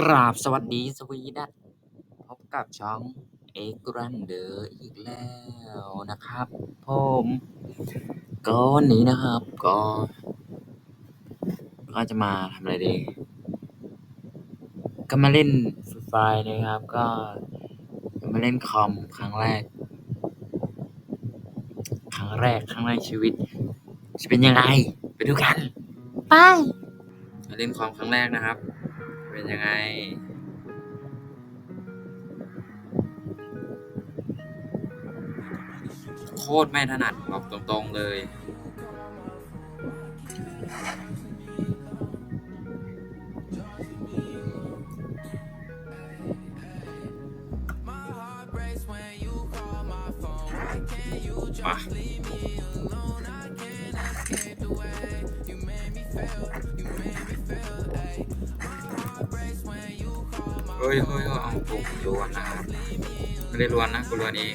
กราบสวัสดีสวีดัสพบกับช่องเอ็กรันเดอร์อีกแล้วนะครับผมก็วันนี้นะครับ ก็ ก็จะมาทำอะไรดี ก็มาเล่นฟรีไฟนะครับ ก็มาเล่นคอมครั้งแรก ครั้งแรกครั้งแรกชีวิต จะเป็นยังไง ไปดูกัน ไปมาเล่นคอมครั้งแรกนะครับ เป็นยังไง โคตรไม่ถนัดบอกตรงๆเลย เฮ้ยเฮ้ยเอากูลวนนะครับไม่ได้ลวนนะกูลวนเอง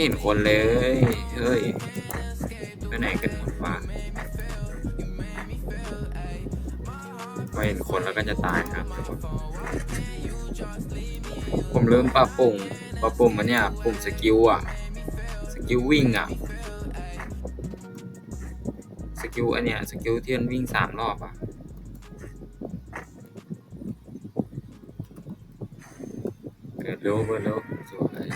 เห็นคนเลย เฮ้ยไปไหนกันหมดวะพอเห็นคนแล้วก็จะตายครับทุกคน ผมลืมปรับปุ่มปรับปุ่มมันเนี่ยปุ่มสกิลอะสกิลวิ่งอะสกิลอันเนี้ยสกิลที่มันวิ่งสามรอบอะเกิดเร็วเกิดเร็วสวย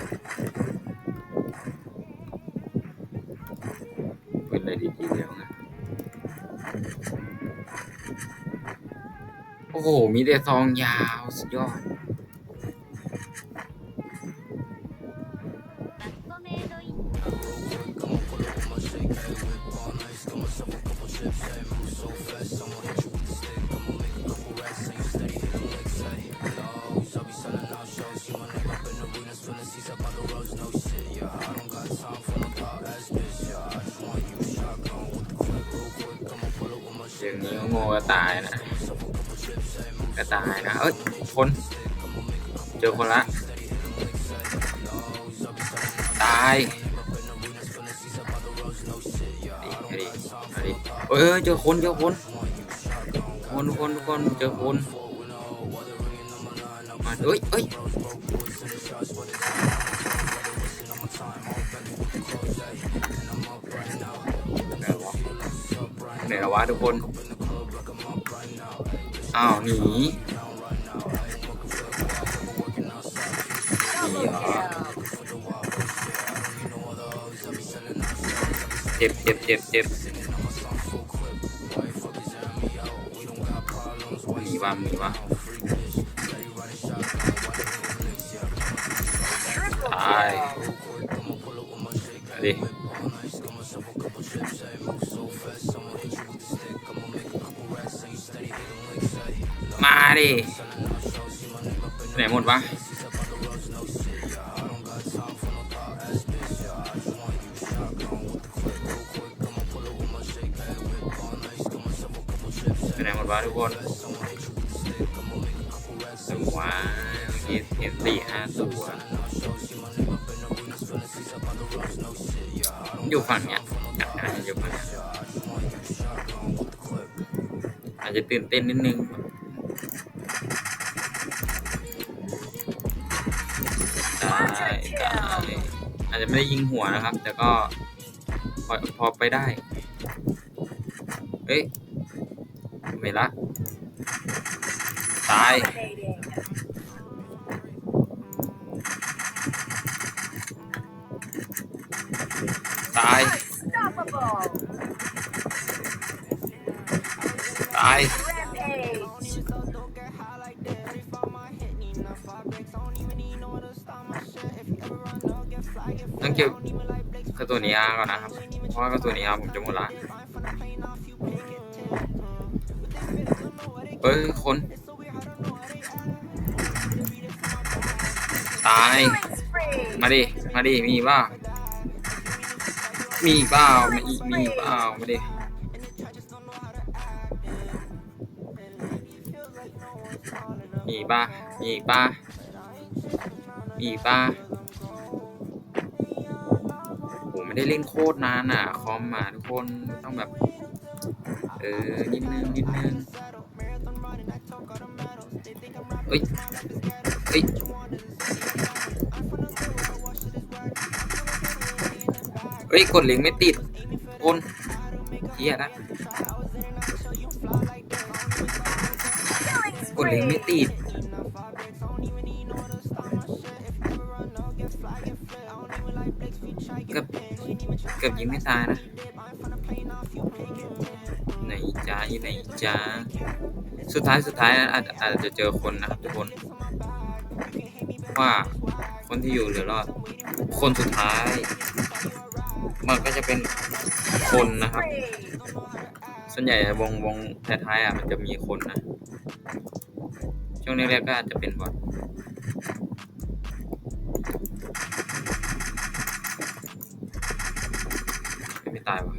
โอ้โห มีแต่ซองยาวสุดยอด อย่างนี้ก็โง่ก็ตายนะ ก็ตายนะเอ้ยคนเจอคนละ ตายดิดิดิเอ้ยเจอคนเจอคนคนคนคนเจอคนมาเอ้ยเอ้ยไหนวะไหนวะทุกคน อ้าวหนีหนีเหรอเจ็บเจ็บเจ็บเจ็บมีวะมีวะตายดิ ดิไหนหมดวะไหนหมดวะทุกคนสว้าเมื่อกี้เห็นสี่ห้าตัวอยู่ฝั่งเนี้ยอาจจะอยู่ฝั่งเนี้ยอาจจะตื่นเต้นนิดนึง จะไม่ได้ยิงหัวนะครับ แต่ก็พอพอไปได้ เอ้ยไม่ละ ตาย ตาย ตาย ต้องเก็บกระตัวนี้อาก่อนนะครับ เพราะว่ากระตัวนี้อาผมจะหมดละเอ้ยคน ตาย มาดิ มาดิ มีเปล่ามีเปล่ามีมีเปล่ามาดิมีป่ะมีป่ะมีป่ะผม ไม่ได้เล่นโคตรนานอะ คอมมาทุกคนต้องแบบ เออ นิดนึง นิดนึงเอ้ยเอ้ยเอ้ย กดลิงก์ไม่ติดคนเฮียนะกดลิงก์ไม่ติด กือบยิงไม่ตายนะไหนจ้าอีไหนจ้าสุดท้ายสุดท้ายอาจอาจจะเจอคนนะครับทุกคนว่าคนที่อยู่เหลือรอด คนสุดท้าย มันก็จะเป็นคนนะครับ ส่วนใหญ่วงวงท้ายๆอะมันจะมีคนนะ ช่วงแรกๆก็อาจจะเป็นบอทไม่ ตายวะ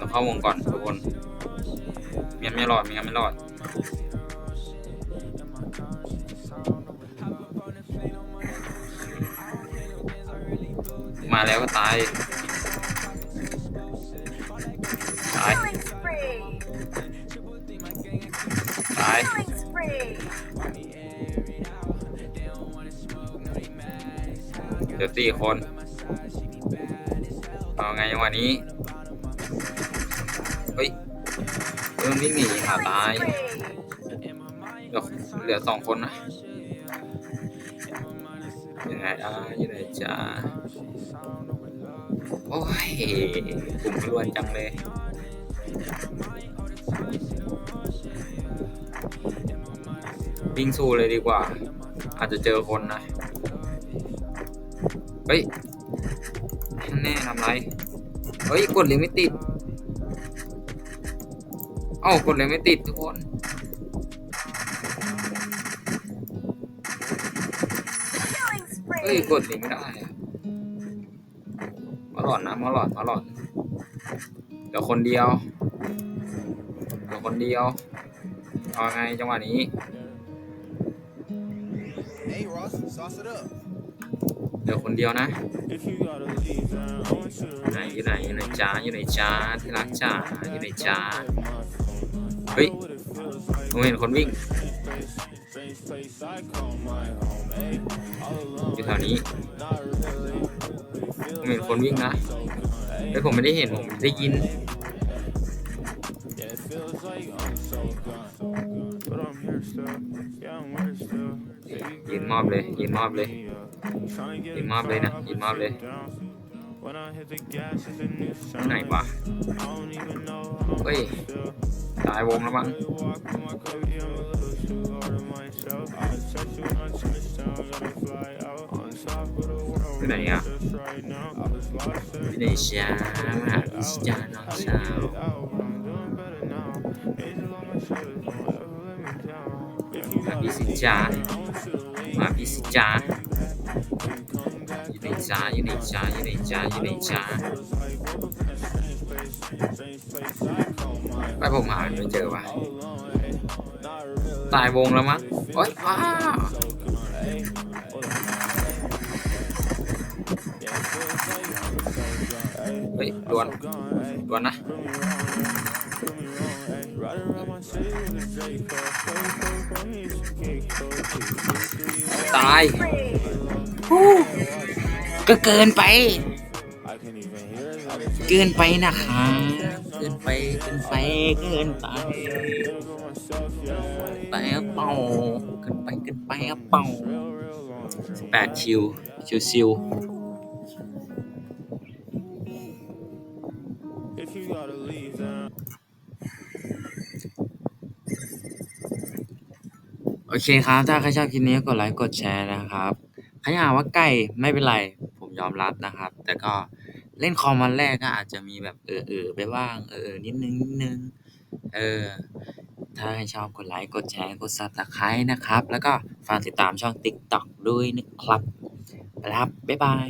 ต้องเข้าวงก่อนทุกคนม่งั้นไม่รอดม่งั้นไม่รอดมาแล้วก็ตาย ตาย เดี๋ยวตีคน เอาไงจังวะนี้ เฮ้ยเริ่มวิ่งหนีหาตายเหลือเหลือสองคนนะยังไงอะยังไงจ้าโอ้ยกลุ่มล้วนจังเลยวิ่งสู้เลยดีกว่า อาจจะเจอคนนะ เฮ้ยแน่ทำไร เฮ้ย กดเลยไม่ติด เอ้ากดเลยไม่ติดทุกคนเฮ้ย กดเลยไม่ได้มาหลอนนะมาหลอนมาหลอนเดี๋ยวคนเดียวเดี๋ยวคนเดียวเอาไงจังหวะนี้ Hey Ross, sauce it up. เดี๋ยวคนเดียวนะไหนอยู่ไหนอยู่ไหนจ้าอยู่ไหนจ้าที่รักจ้าอยู่ไหนจ้าเฮ้ยผมเห็นคนวิ่งอยู่แถวนี้ผมเห็นคนวิ่งนะแต่ผมไม่ได้เห็นผมได้ยิน นมอบเลยยืนมอบเลยยืนมอบเลยนะยืนมอบเลยไหนวะเฮ้ยตายวงแล้วมั้งที่ไหนอะที่ไหนช้ามาที่จ้าน้องสาวที่สิจ้า มาอีสิจ้าอยู่ในจ้าอยู่ในจ้าอยู่ในจ้าอยู่ในจ้าไปผมหาไม่เจอว่ะตายวงแล้วมั้งโอ๊ยว้าเฮ้ยดวนดวนนะ ตายก็เกินไป เกินไปนะคะเกินไปเกินไปเกินไปไปอะเป่าเกินไปเกินไปอะเป่าแปดคิวชิวชิว โอเคครับ ถ้าใครชอบคลิปนี้กดไลค์กดแชร์นะครับใครอยากว่าใกล้ไม่เป็นไร ผมยอมรับนะครับ แต่ก็เล่นคอมวันแรกก็อาจจะมีแบบเออเออๆไปบ้างเออๆนิดนึงนิดนึงเออ ถ้าใครชอบกดไลค์กดแชร์กด Subscribe นะครับ แล้วก็ฝากติดตามช่อง TikTok ด้วยนะครับไปแล้วครับบ๊ายบาย